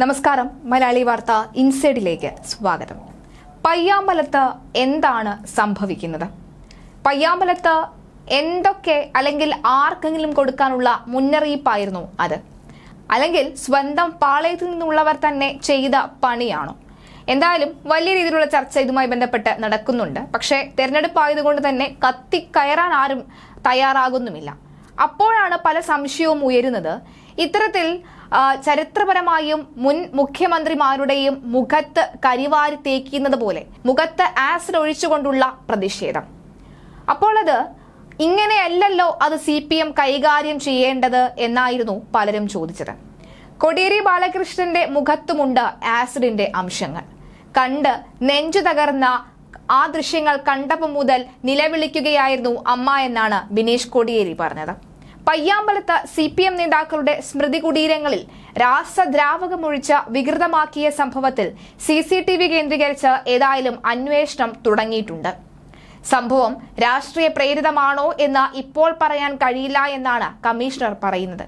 നമസ്കാരം. മലയാളി വാർത്ത ഇൻസൈഡിലേക്ക് സ്വാഗതം. പയ്യാമ്പലത്ത് എന്താണ് സംഭവിക്കുന്നത്? പയ്യാമ്പലത്ത് എന്തൊക്കെ അല്ലെങ്കിൽ ആർക്കെങ്കിലും കൊടുക്കാനുള്ള മുന്നറിയിപ്പായിരുന്നു അത്? അല്ലെങ്കിൽ സ്വന്തം പാളയത്തിൽ നിന്നുള്ളവർ തന്നെ ചെയ്ത പണിയാണോ? എന്തായാലും വലിയ രീതിയിലുള്ള ചർച്ച ഇതുമായി ബന്ധപ്പെട്ട് നടക്കുന്നുണ്ട്. പക്ഷേ തെരഞ്ഞെടുപ്പ് ആയതുകൊണ്ട് തന്നെ കത്തിക്കയറാൻ ആരും തയ്യാറാകുന്നുമില്ല. അപ്പോഴാണ് പല സംശയവും ഉയരുന്നത്. ഇത്തരത്തിൽ ചരിത്രപരമായും മുൻ മുഖ്യമന്ത്രിമാരുടെയും മുഖത്ത് കരിവാരി തേക്കുന്നത് പോലെ മുഖത്ത് ആസിഡ് ഒഴിച്ചുകൊണ്ടുള്ള പ്രതിഷേധം. അപ്പോൾ അത് ഇങ്ങനെയല്ലല്ലോ അത് സി പി എം കൈകാര്യം ചെയ്യേണ്ടത് എന്നായിരുന്നു പലരും ചോദിച്ചത്. കൊടിയേരി ബാലകൃഷ്ണന്റെ മുഖത്തുമുണ്ട് ആസിഡിന്റെ അംശങ്ങൾ. കണ്ട് നെഞ്ചു തകർന്ന ആ ദൃശ്യങ്ങൾ കണ്ടപ്പോൾ മുതൽ നിലവിളിക്കുകയായിരുന്നു അമ്മ എന്നാണ് ബിനീഷ് കോടിയേരി പറഞ്ഞത്. പയ്യാമ്പലത്ത് സി പി എം നേതാക്കളുടെ സ്മൃതി കുടീരങ്ങളിൽ രാസദ്രാവകമൊഴിച്ച് വികൃതമാക്കിയ സംഭവത്തിൽ സി സി ടി വി കേന്ദ്രീകരിച്ച് ഏതായാലും അന്വേഷണം തുടങ്ങിയിട്ടുണ്ട്. സംഭവം രാഷ്ട്രീയ പ്രേരിതമാണോ എന്ന് ഇപ്പോൾ പറയാൻ കഴിയില്ല എന്നാണ് കമ്മീഷണർ പറയുന്നത്.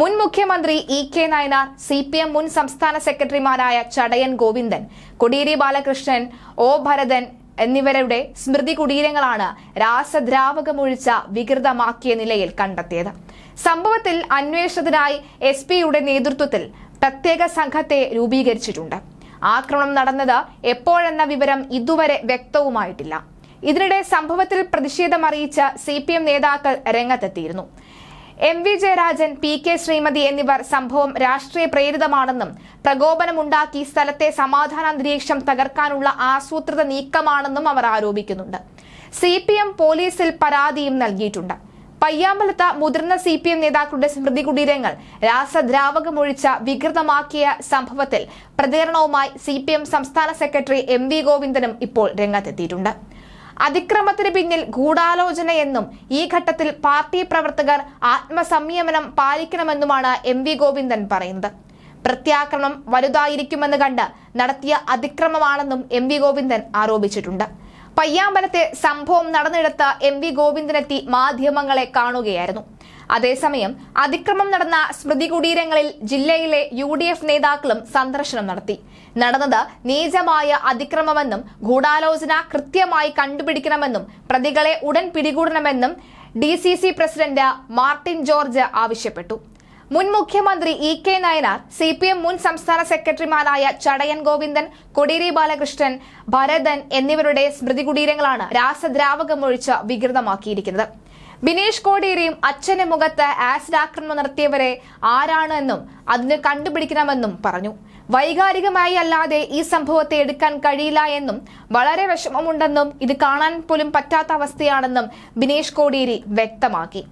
മുൻ മുഖ്യമന്ത്രി E K Nayanar C P M മുൻ സംസ്ഥാന സെക്രട്ടറിമാരായ ചടയൻ ഗോവിന്ദൻ കൊടിയേരി ബാലകൃഷ്ണൻ ഒ ഭരതൻ എന്നിവരുടെ സ്മൃതി കുടീരങ്ങളാണ് രാസദ്രാവകമൊഴിച്ച വികൃതമാക്കിയ നിലയിൽ കണ്ടെത്തിയത്. സംഭവത്തിൽ അന്വേഷണത്തിനായി എസ് പിയുടെ നേതൃത്വത്തിൽ പ്രത്യേക സംഘത്തെ രൂപീകരിച്ചിട്ടുണ്ട്. ആക്രമണം നടന്നത് എപ്പോഴെന്ന വിവരം ഇതുവരെ വ്യക്തവുമായിട്ടില്ല. ഇതിനിടെ സംഭവത്തിൽ പ്രതിഷേധമറിയിച്ച സി പി എം നേതാക്കൾ രംഗത്തെത്തിയിരുന്നു. M V Jayarajan P K Sreemathi എന്നിവർ സംഭവം രാഷ്ട്രീയ പ്രേരിതമാണെന്നും പ്രകോപനമുണ്ടാക്കി സ്ഥലത്തെ സമാധാന അന്തരീക്ഷം തകർക്കാനുള്ള ആസൂത്രിത നീക്കമാണെന്നും അവർ ആരോപിക്കുന്നുണ്ട്. സി പി എം പോലീസിൽ പരാതിയും നൽകിയിട്ടുണ്ട്. പയ്യാമ്പലത്ത് മുതിർന്ന സി പി എം നേതാക്കളുടെ സ്മൃതി കുടീരങ്ങൾ രാസദ്രാവകമൊഴിച്ച വികൃതമാക്കിയ സംഭവത്തിൽ പ്രതികരണവുമായി സി പി എം സംസ്ഥാന സെക്രട്ടറി എം വി ഗോവിന്ദനും ഇപ്പോൾ രംഗത്തെത്തിയിട്ടുണ്ട്. അതിക്രമത്തിന് പിന്നിൽ ഗൂഢാലോചനയെന്നും ഈ ഘട്ടത്തിൽ പാർട്ടി പ്രവർത്തകർ ആത്മസംയമനം പാലിക്കണമെന്നുമാണ് എം വി ഗോവിന്ദൻ പറയുന്നത്. പ്രത്യാക്രമണം വലുതായിരിക്കുമെന്ന് കണ്ട് നടത്തിയ അതിക്രമമാണെന്നും എം വി ഗോവിന്ദൻ ആരോപിച്ചിട്ടുണ്ട്. പയ്യാമ്പലത്തെ സംഭവം നടന്നിടത്ത് എം വി ഗോവിന്ദനെത്തി മാധ്യമങ്ങളെ കാണുകയായിരുന്നു. അതേസമയം അതിക്രമം നടന്ന സ്മൃതി കുടീരങ്ങളിൽ ജില്ലയിലെ യു ഡി എഫ് നേതാക്കളും സന്ദർശനം നടത്തി. നടന്നത് നീചമായ അതിക്രമമെന്നും ഗൂഢാലോചന കൃത്യമായി കണ്ടുപിടിക്കണമെന്നും പ്രതികളെ ഉടൻ പിടികൂടണമെന്നും D C C president Martin George ആവശ്യപ്പെട്ടു. മുൻ മുഖ്യമന്ത്രി E K Nayanar C P M മുൻ സംസ്ഥാന സെക്രട്ടറിമാരായ ചടയൻ ഗോവിന്ദൻ കൊടിയേരി ബാലകൃഷ്ണൻ ഭരതൻ എന്നിവരുടെ സ്മൃതി കുടീരങ്ങളാണ് രാസദ്രാവകമൊഴിച്ച് വികൃതമാക്കിയിരിക്കുന്നത്. ബിനീഷ് കോടിയേരിയും അച്ഛന്റെ മുഖത്ത് ആസിഡ് ആക്രമണം നടത്തിയവരെ ആരാണ് എന്നും അതിന് കണ്ടുപിടിക്കണമെന്നും പറഞ്ഞു. വൈകാരികമായി അല്ലാതെ ഈ സംഭവത്തെ എടുക്കാൻ കഴിയില്ല എന്നും വളരെ വിഷമമുണ്ടെന്നും ഇത് കാണാൻ പോലും പറ്റാത്ത അവസ്ഥയാണെന്നും ബിനീഷ് കോടിയേരി വ്യക്തമാക്കി.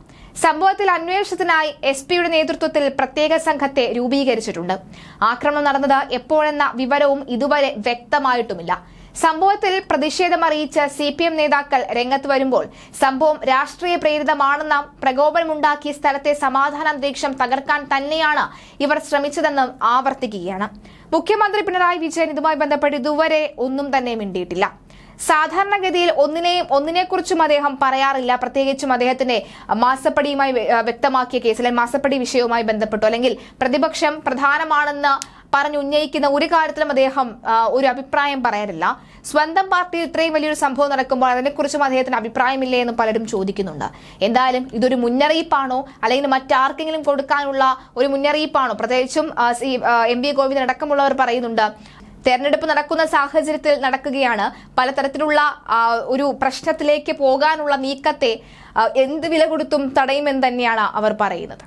സംഭവത്തിൽ അന്വേഷണത്തിനായി എസ് പിയുടെ നേതൃത്വത്തിൽ പ്രത്യേക സംഘത്തെ രൂപീകരിച്ചിട്ടുണ്ട്. ആക്രമണം നടന്നത് എപ്പോഴെന്ന വിവരവും ഇതുവരെ വ്യക്തമായിട്ടുമില്ല. സംഭവത്തിൽ പ്രതിഷേധമറിയിച്ച് സി പി എം നേതാക്കൾ രംഗത്ത് വരുമ്പോൾ സംഭവം രാഷ്ട്രീയ പ്രേരിതമാണെന്ന പ്രകോപനമുണ്ടാക്കി സ്ഥലത്തെ സമാധാന അന്തരീക്ഷം തകർക്കാൻ തന്നെയാണ് ഇവർ ശ്രമിച്ചതെന്നും ആവർത്തിക്കുകയാണ്. മുഖ്യമന്ത്രി പിണറായി വിജയൻ ഇതുമായി ബന്ധപ്പെട്ട് ഇതുവരെ ഒന്നും തന്നെ മിണ്ടിയിട്ടില്ല. സാധാരണഗതിയിൽ ഒന്നിനെയും ഒന്നിനെക്കുറിച്ചും അദ്ദേഹം പറയാറില്ല. പ്രത്യേകിച്ചും അദ്ദേഹത്തിന്റെ മാസപ്പടിയുമായി വ്യക്തമാക്കിയ വ്യക്തമാക്കിയ കേസിലെ മാസപ്പടി വിഷയവുമായി ബന്ധപ്പെട്ടു അല്ലെങ്കിൽ പ്രതിപക്ഷം പ്രധാനമാണെന്ന് പറഞ്ഞുന്നയിക്കുന്ന ഒരു കാര്യത്തിലും അദ്ദേഹം ഒരു അഭിപ്രായം പറയാറില്ല. സ്വന്തം പാർട്ടിയിൽ ഇത്രയും വലിയൊരു സംഭവം നടക്കുമ്പോൾ അതിനെക്കുറിച്ചും അദ്ദേഹത്തിന് അഭിപ്രായമില്ലേ എന്ന് പലരും ചോദിക്കുന്നുണ്ട്. എന്തായാലും ഇതൊരു മുന്നറിയിപ്പാണോ? അല്ലെങ്കിൽ മറ്റാർക്കെങ്കിലും കൊടുക്കാനുള്ള ഒരു മുന്നറിയിപ്പാണോ? പ്രത്യേകിച്ചും എം വി ഗോവിന്ദൻ അടക്കമുള്ളവർ പറയുന്നുണ്ട് തെരഞ്ഞെടുപ്പ് നടക്കുന്ന സാഹചര്യത്തിൽ നടക്കുകയാണ്. പലതരത്തിലുള്ള ഒരു പ്രശ്നത്തിലേക്ക് പോകാനുള്ള നീക്കത്തെ എന്ത് വില കൊടുത്തും തടയുമെന്ന് തന്നെയാണ് അവർ പറയുന്നത്.